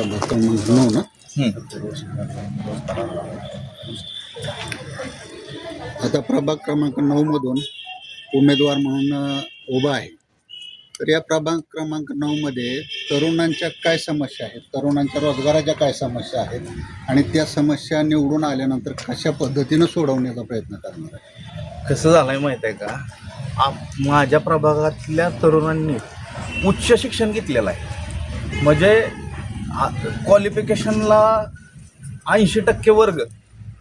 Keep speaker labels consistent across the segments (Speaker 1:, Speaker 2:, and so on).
Speaker 1: ना. आता प्रभाग क्रमांक नऊ मधून उमेदवार म्हणून उभा आहे. तर या प्रभाग क्रमांक नऊ मध्ये तरुणांच्या काय समस्या आहेत? तरुणांच्या रोजगाराच्या काय समस्या आहेत? आणि त्या समस्या निवडून आल्यानंतर कशा पद्धतीनं सोडवण्याचा प्रयत्न करणार आहे
Speaker 2: कसं झालंय माहीत आहे का? आप माझ्या प्रभागातल्या तरुणांनी उच्च शिक्षण घेतलेलं आहे. म्हणजे क्वालिफिकेशनला ऐंशी टक्के वर्ग.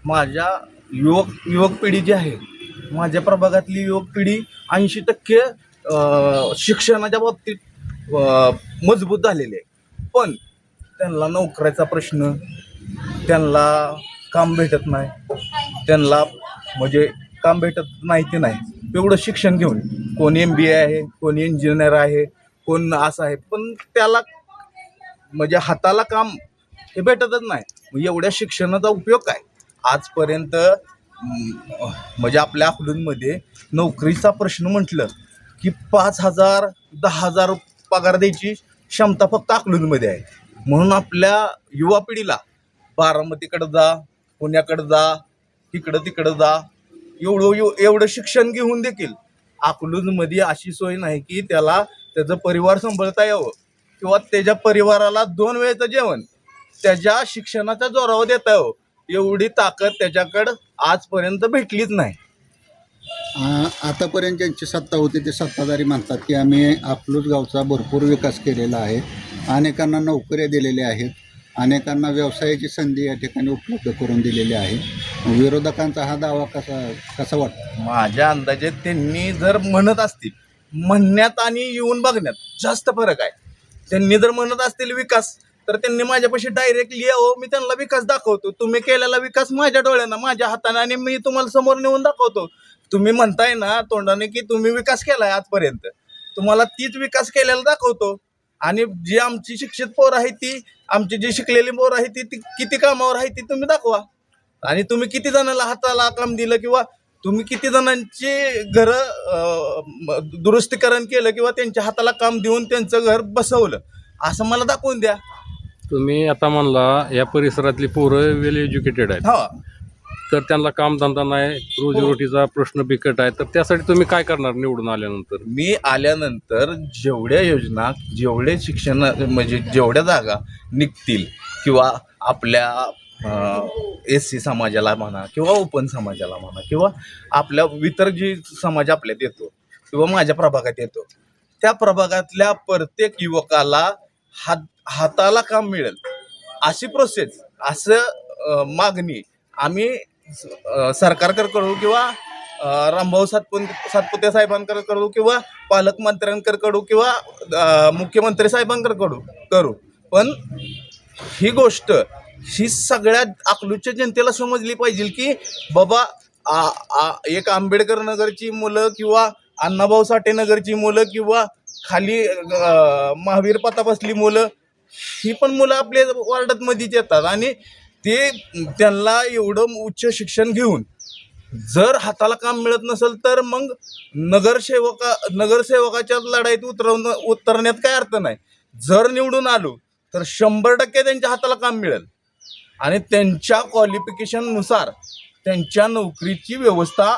Speaker 2: माझ्या युवक युवक पिढी जी आहे माझ्या प्रभागातली युवक पिढी ऐंशी टक्के शिक्षणाच्या बाबतीत मजबूत झालेली आहे. पण त्यांना नोकऱ्याचा प्रश्न त्यांना काम भेटत नाही. त्यांना म्हणजे काम भेटत नाही ते नाही. एवढं शिक्षण घेऊन कोण एम बी ए आहे कोण इंजिनियर आहे कोण असं आहे. पण त्याला म्हणजे हाताला काम हे भेटतच नाही. एवढ्या शिक्षणाचा उपयोग काय? आजपर्यंत म्हणजे आपल्या अकलूजमध्ये नोकरीचा प्रश्न म्हटलं की पाच हजार दहा हजार पगार द्यायची क्षमता फक्त अकलूजमध्ये आहे. म्हणून आपल्या युवा पिढीला बारामतीकडं जा पुण्याकडं जा इकडं तिकडं जा एवढं एव- एवढं शिक्षण घेऊन देखील अकलूजमध्ये अशी सोय नाही की त्याला त्याचं परिवार सांभाळता यावं. किंवा त्याच्या परिवाराला दोन वेळचं जेवण त्याच्या शिक्षणाच्या जोरावर देता यावं एवढी ताकद त्याच्याकडं आजपर्यंत भेटलीच नाही.
Speaker 1: आ- आतापर्यंत ज्यांची सत्ता होती ते सत्ताधारी म्हणतात की आम्ही अकलूज गावचा भरपूर विकास केलेला आहे. अनेकांना नोकऱ्या दिलेल्या आहेत. अनेकांना व्यवसायाची संधी या ठिकाणी उपलब्ध करून दिलेली आहे. विरोधकांचा हा दावा कसा कसा वाटतो?
Speaker 2: माझ्या अंदाजे त्यांनी जर म्हणत असतील म्हणण्यात आणि येऊन बघण्यात जास्त फरक आहे. त्यांनी जर म्हणत असतील विकास तर त्यांनी माझ्यापाशी डायरेक्टली यावं मी त्यांना विकास दाखवतो. तुम्ही केलेला विकास माझ्या डोळ्यांना माझ्या हाताने आणि मी तुम्हाला समोर नेऊन दाखवतो. तुम्ही म्हणताय ना तोंडाने की तुम्ही विकास केलाय आजपर्यंत. तुम्हाला तीच विकास केलेला दाखवतो. आणि जी आमची शिक्षित पोरं आहे ती आमची जी शिकलेली पोरं आहे ती ती किती कामावर आहे ती तुम्ही दाखवा. आणि तुम्ही किती जणांना हाताला काम दिलं किंवा तुम्ही किती जणांची घरं दुरुस्तीकरण केलं किंवा त्यांच्या हाताला काम देऊन त्यांचं घर बसवलं? असं मला दाखवून द्या.
Speaker 3: तुम्ही आता म्हणला या परिसरातली पोरं वेल एज्युकेटेड आहेत.
Speaker 2: हा.
Speaker 3: तर त्यांना कामधंदा नाही रोजीरोटीचा प्रश्न बिकट आहे. तर त्यासाठी तुम्ही काय करणार निवडून आल्यानंतर?
Speaker 2: मी आल्यानंतर जेवढ्या योजना जेवढे शिक्षण म्हणजे जेवढ्या जागा निघतील किंवा आपल्या एस सी समाजाला म्हणा किंवा ओपन समाजाला म्हणा किंवा आपल्या इतर जी समाज आपल्यात येतो किंवा माझ्या प्रभागात येतो त्या प्रभागातल्या प्रत्येक युवकाला हात हाताला काम मिळेल अशी प्रोसेस असं मागणी आम्ही सरकारकडे करू किंवा रामभाऊ सातपुन सातपुते साहेबांकडे करू किंवा पालकमंत्र्यांकडे करू किंवा मुख्यमंत्री साहेबांकडे करू करू. पण ही गोष्ट ही सगळ्यात अकलूजच्या जनतेला समजली पाहिजे की बाबा आ, आ, एक आंबेडकर नगरची मुलं किंवा अण्णाभाऊ साठे नगरची मुलं किंवा खाली अं, महावीर बसली मुलं ही पण मुलं आपल्या वार्डात मध्येच येतात. आणि ते त्यांना एवढं उच्च शिक्षण घेऊन जर हाताला काम मिळत नसेल तर मग नगरसेवका नगरसेवकाच्या लढाईत उतरवणं उतरण्यात काय अर्थ नाही. जर निवडून आलो तर शंभर टक्के त्यांच्या हाताला काम मिळेल. आणि त्यांच्या क्वालिफिकेशननुसार त्यांच्या नोकरीची व्यवस्था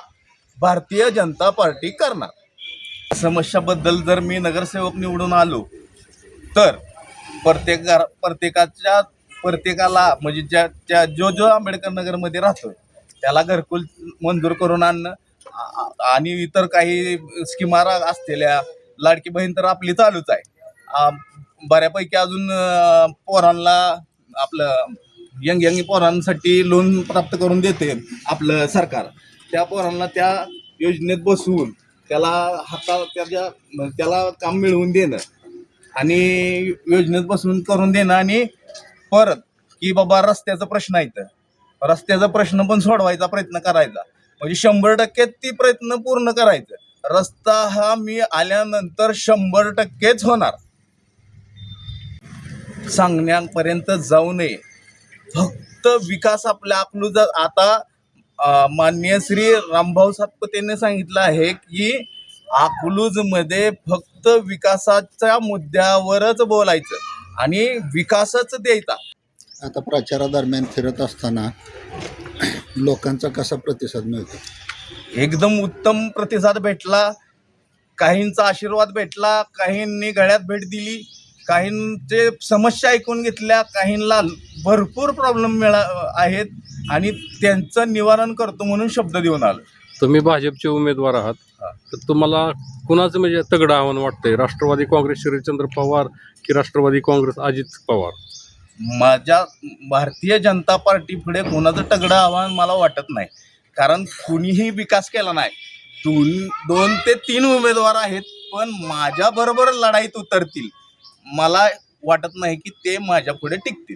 Speaker 2: भारतीय जनता पार्टी करणार. समस्याबद्दल जर मी नगरसेवक निवडून आलो तर प्रत्येक घरा प्रत्येकाच्या प्रत्येकाला म्हणजे ज्या त्या जो जो आंबेडकर नगरमध्ये राहतोय त्याला घरकुल मंजूर करून आणणं आणि इतर काही स्कीमा असलेल्या लाडकी बहीण तर आपली चालूच आहे. बऱ्यापैकी अजून पोरांना आपलं यंग यंग पोरांसाठी लोन प्राप्त करून देते आपलं सरकार. त्या पोरांना त्या योजनेत बसवून त्याला हाता त्याच्या त्याला काम मिळवून देणं आणि योजनेत बसवून करून देणं आणि परत की बाबा रस्त्याचा प्रश्न आहे तर रस्त्याचा प्रश्न पण सोडवायचा प्रयत्न करायचा. म्हणजे शंभर टक्के ती प्रयत्न पूर्ण करायचं. रस्ता हा मी आल्यानंतर शंभर टक्केच होणार. सांगण्यापर्यंत जाऊ नये. फक्त विकास आपल्या अकलूज आता माननीय श्री रामभाऊ सातपुतेने सांगितलं आहे की अकलूजमध्ये फक्त विकासाच्या मुद्द्यावरच बोलायचं आणि विकासच द्यायचा.
Speaker 1: आता प्रचारादरम्यान फिरत असताना लोकांचा कसा प्रतिसाद मिळतो?
Speaker 2: एकदम उत्तम प्रतिसाद भेटला काहींचा आशीर्वाद भेटला काहींनी गळ्यात भेट दिली काहींचे समस्या ऐकून घेतल्या काहींना भरपूर प्रॉब्लेम मिळा आहेत आणि त्यांचं निवारण करतो म्हणून शब्द देऊन आलो.
Speaker 3: तुम्ही भाजपचे उमेदवार आहात. तर तुम्हाला कुणाचं म्हणजे तगडं आव्हान वाटतंय? राष्ट्रवादी काँग्रेस शरदचंद्र पवार की राष्ट्रवादी काँग्रेस अजित पवार?
Speaker 2: माझ्या भारतीय जनता पार्टी पुढे कोणाचं तगडं आव्हान मला वाटत नाही. कारण कुणीही विकास केला नाही. दोन दोन ते तीन उमेदवार आहेत पण माझ्या बरोबर लढाईत उतरतील. मला वाटत नाही की ते माझ्या पुढे टिकतील.